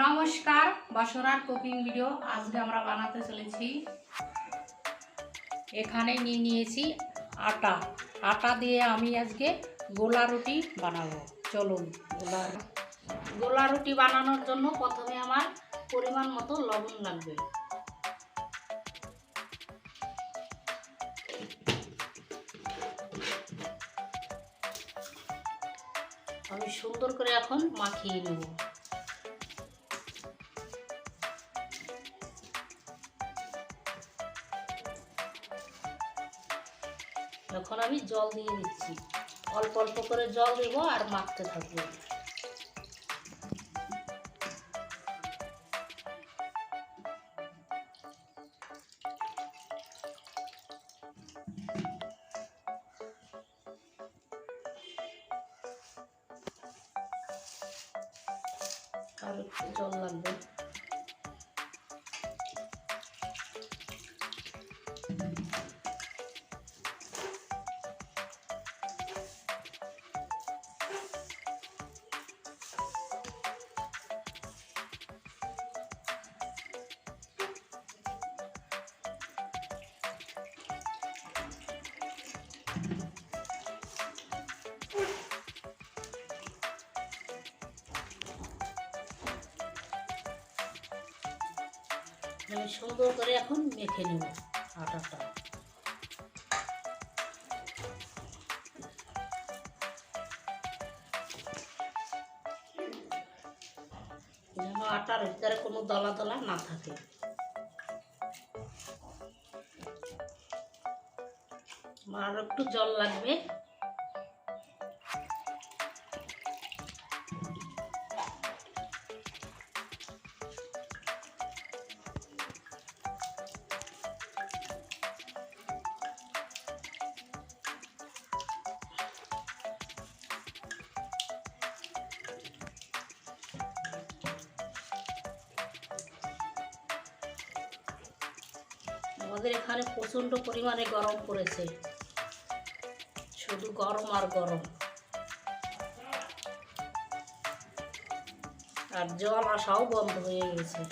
নমস্কার, বাসরার cooking video আজকে আমরা বানাতে চলেছি। এখানে নিয়ে নিয়েছি আটা। আটা দিয়ে আমি আজকে গোলা রুটি বানাবো। চলুন, গোলা গোলা রুটি বানানোর জন্য প্রথমে আমার পরিমাণ মতো লবণ লাগবে। আমি সুন্দর করে এখন মাখিয়ে নেব। আমি জল দিয়ে দিচ্ছি অল্প অল্প করে জল দেবো আর মাখতে থাকব। আর জল লাগবে। আমি সুন্দর করে এখন মেখে নেব আটাটা। যেন আটার ভিতরে কোনো দলা দলা না থাকে। আরও একটু জল লাগবে। আমাদের এখানে প্রচণ্ড পরিমাণে গরম পড়েছে। শুধু গরম আর গরম। আর জল আসাও বন্ধ হয়ে গেছে।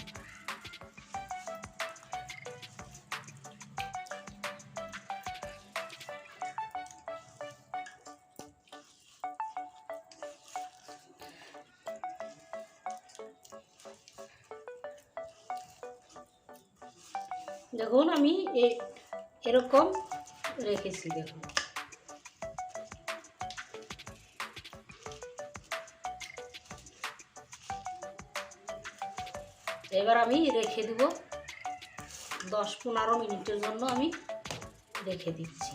দেখুন, আমি এরকম রেখেছি, দেখুন। এবার আমি রেখে দেব দশ পনেরো মিনিটের জন্য আমি রেখে দিচ্ছি।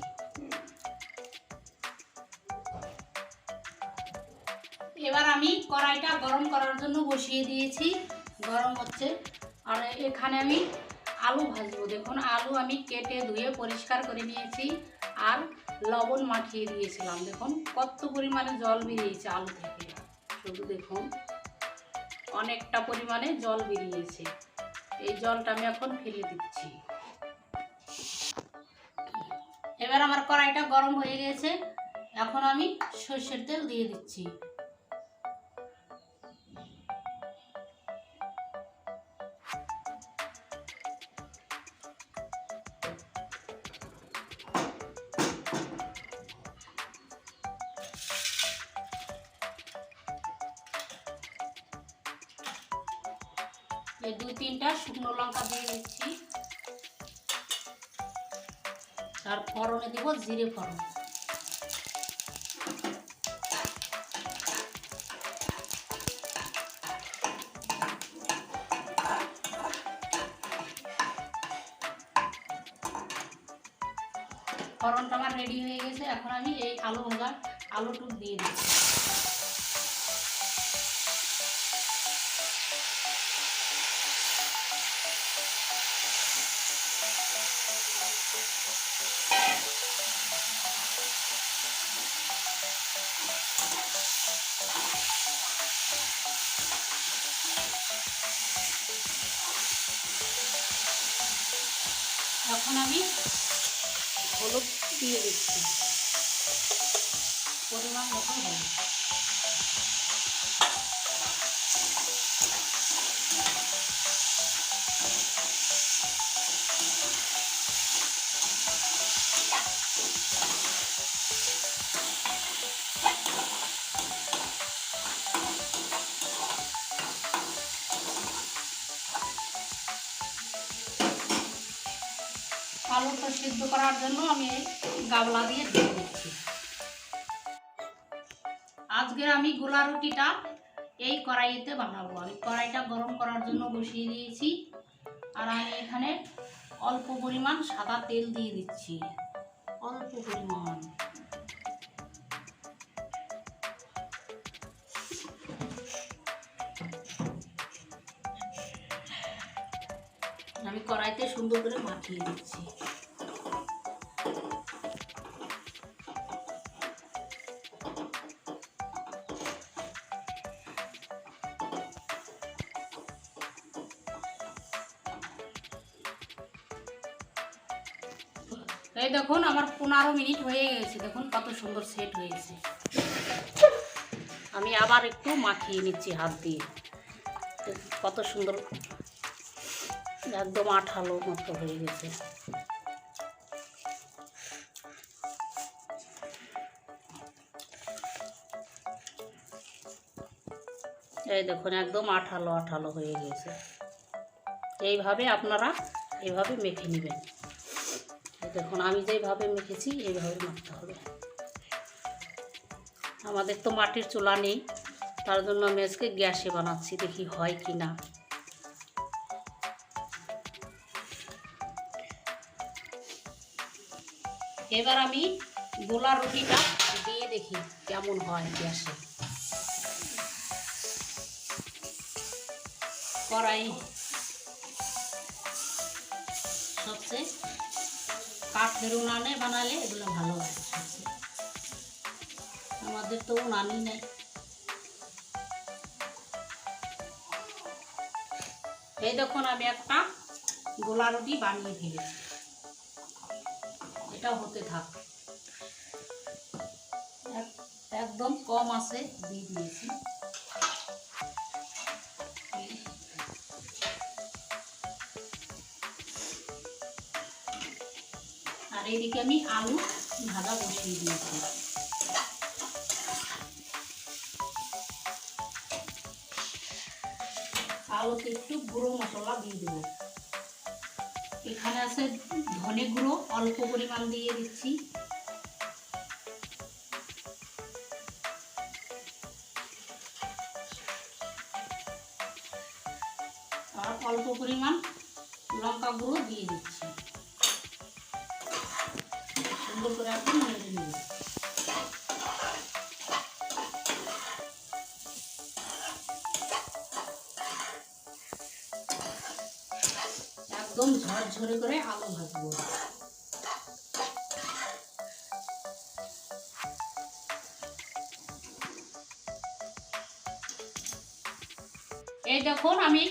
এবার আমি কড়াইটা গরম করার জন্য বসিয়ে দিয়েছি। গরম হচ্ছে। আর এখানে আমি আলু ভাজবো। দেখুন, আলু আমি কেটে ধুয়ে পরিষ্কার করে নিয়েছি আর লবণ মাখিয়ে দিয়েছিলাম। দেখুন, কত পরিমাণে জল বেরিয়েছে আলু থেকে। শুধু দেখুন, অনেকটা পরিমাণে জল বেরিয়েছে। এই জলটা আমি এখন ফেলে দিচ্ছি। এবার আমার কড়াইটা গরম হয়ে গেছে। এখন আমি সর্ষের তেল দিয়ে দিচ্ছি। এই দু তিনটা শুকনো লঙ্কা দিয়ে দিচ্ছি। আর ফোড়নে দিব জিরে ফোড়ন। ফোড়নটা আমার রেডি হয়ে গেছে। এখন আমি এই আলু ভাজা, আলুটুক দিয়ে দিচ্ছি। এখন আমি হলুদ দিয়ে দিচ্ছি। পরিমাণ মতো হলুদ। আলুটা সিদ্ধ করার জন্য আমি এই গাবলা দিয়ে ঢেকে দিচ্ছি। আজকের আমি গোলা রুটিটা এই কড়াইতে বানাবো। আমি কড়াইটা গরম করার জন্য বসিয়ে দিয়েছি আর আমি এখানে অল্প পরিমাণ সাদা তেল দিয়ে দিচ্ছি। অল্প পরিমাণ। কড়াইতে সুন্দর করে মাখিয়ে দিচ্ছি এই দেখুন, আমার পনেরো মিনিট হয়ে গেছে। দেখুন কত সুন্দর সেট হয়েছে আমি আবার একটু মাখিয়ে নিচ্ছি হাত দিয়ে। কত সুন্দর একদম আঠালো মতো হয়ে গেছে। এই দেখুন, একদম আঠালো আঠালো হয়ে গেছে। এইভাবে আপনারা এইভাবে মেখে নেবেন। দেখুন, আমি যেইভাবে মেখেছি, এইভাবে মাখতে হবে। আমাদের তো মাটির চুলা নেই, তার জন্য আমি আজকে গ্যাসে বানাচ্ছি, দেখি হয় কি না এবার আমি গোলা রুটিটা দিয়ে দেখি কেমন হয় গ্যাসে। কড়াই সবচেয়ে কাঠ কাঠের উনানে বানালে এগুলো ভালো হয় আমাদের তো উনানই নেই। এই দেখুন আমি একটা গোলা রুটি বানিয়ে ফেলেছি। এটা হতে থাক। একদম কম আছে, দিয়ে দিয়েছি। আর এইদিকে আমি আলু ভাজা বসিয়ে দিয়েছি। আলুতে একটু গুঁড়ো মশলা দিয়ে দেবো। এখানে আছে ধনে গুঁড়ো, অল্প পরিমাণ দিয়ে দিচ্ছি। আর অল্প পরিমাণ লঙ্কা গুঁড়ো দিয়ে দিচ্ছি। সুন্দর করে আপনি নেড়ে নেবেন একদম ঝরঝরে করে আলু ভাজবো। এই দেখুন, আমি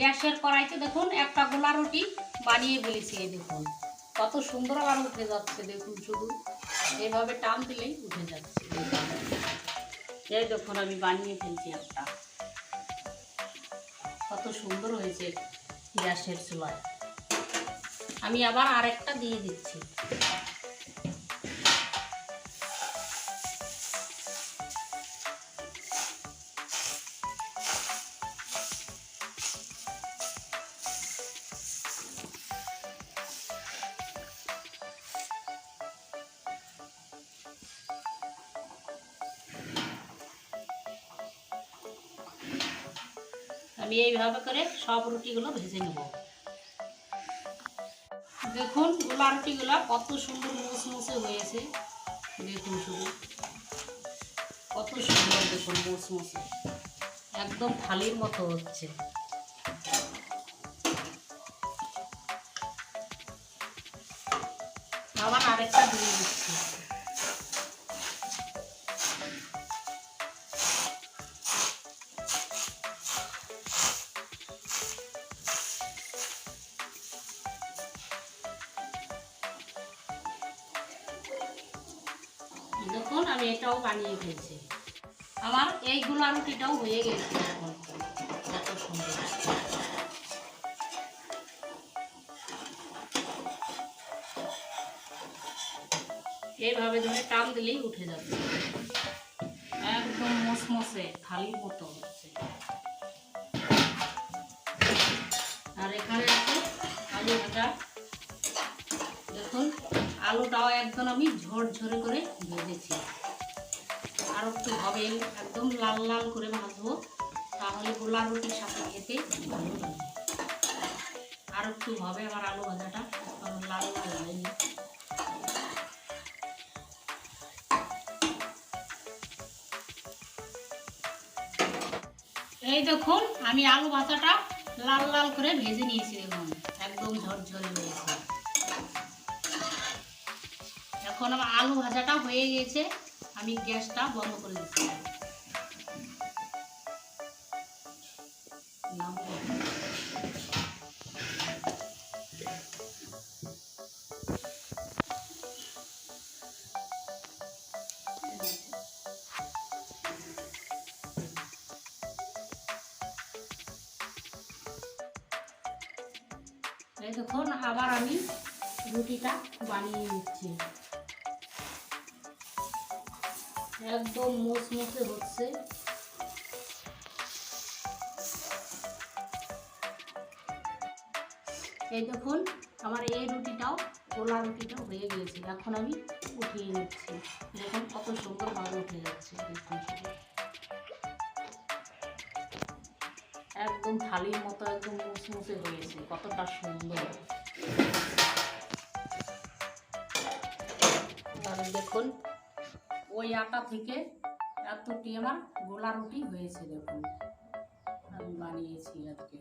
গ্যাসের কড়াইতে দেখুন, একটা গোলা রুটি বানিয়ে ফেলেছি, এই দেখুন। কত সুন্দর আর উঠে যাচ্ছে, দেখুন শুধু। এইভাবে টান দিলেই উঠে যাচ্ছে এই দেখুন, আমি বানিয়ে ফেলছি একটা। কত সুন্দর হয়েছে গ্যাসের চুলায়। আমি আবার আরেকটা দিয়ে দিচ্ছি। আমি এইভাবে করে সব রুটিগুলো ভেজে নেব। দেখুন গোলা রুটিগুলো কত সুন্দর মুসমুসে হয়েছে। দেখুন শুধু। কত সুন্দর দেখুন মুসমুসে। একদম থালির মতো হচ্ছে। আবার আরেকটা দিয়ে দিচ্ছি। বানিয়ে ফেলছি। আমার এই গোলা রুটিটাও হয়ে গেছে এখন। এত সুন্দর। এইভাবে ধরে টান দিলেই উঠে যাবে। একদম মসমসে থালির মতো হচ্ছে। আর এখানে আছে আলু ভাজা। দেখুন, আলুটাও একদম আমি ঝরঝরে করে ভেজেছি। আর একটু হবে, একদম লাল লাল করে ভাজবো। তাহলে গোলা রুটির সাথে খেতে ভালো লাগে আর একটু হবে আমার আলু ভাজাটা লাল লাল হয়নি। এই দেখুন, আমি আলু ভাজাটা লাল লাল করে ভেজে নিয়েছি, দেখুন, একদম ঝরঝরে হয়েছে। এখন আমার আলু ভাজাটা হয়ে গেছে। আমি গ্যাসটা বন্ধ করে দিচ্ছি। দেখুন আবার আমি রুটিটা বানিয়ে নিচ্ছি একদম মুসমুসে হচ্ছে। এই দেখুন, আমার এই রুটিটাও গোলা রুটিটাও হয়ে গিয়েছে। এখন আমি উঠিয়ে নিচ্ছি। দেখুন কত সুন্দরভাবে উঠে যাচ্ছে একদম থালির মতো, একদম মুসমুসে হয়েছে কতটা সুন্দর। দেখুন ওই আটা থেকে এতটি আমার গোলা রুটি হয়েছে দেখুন। আমি বানিয়েছি আজকে।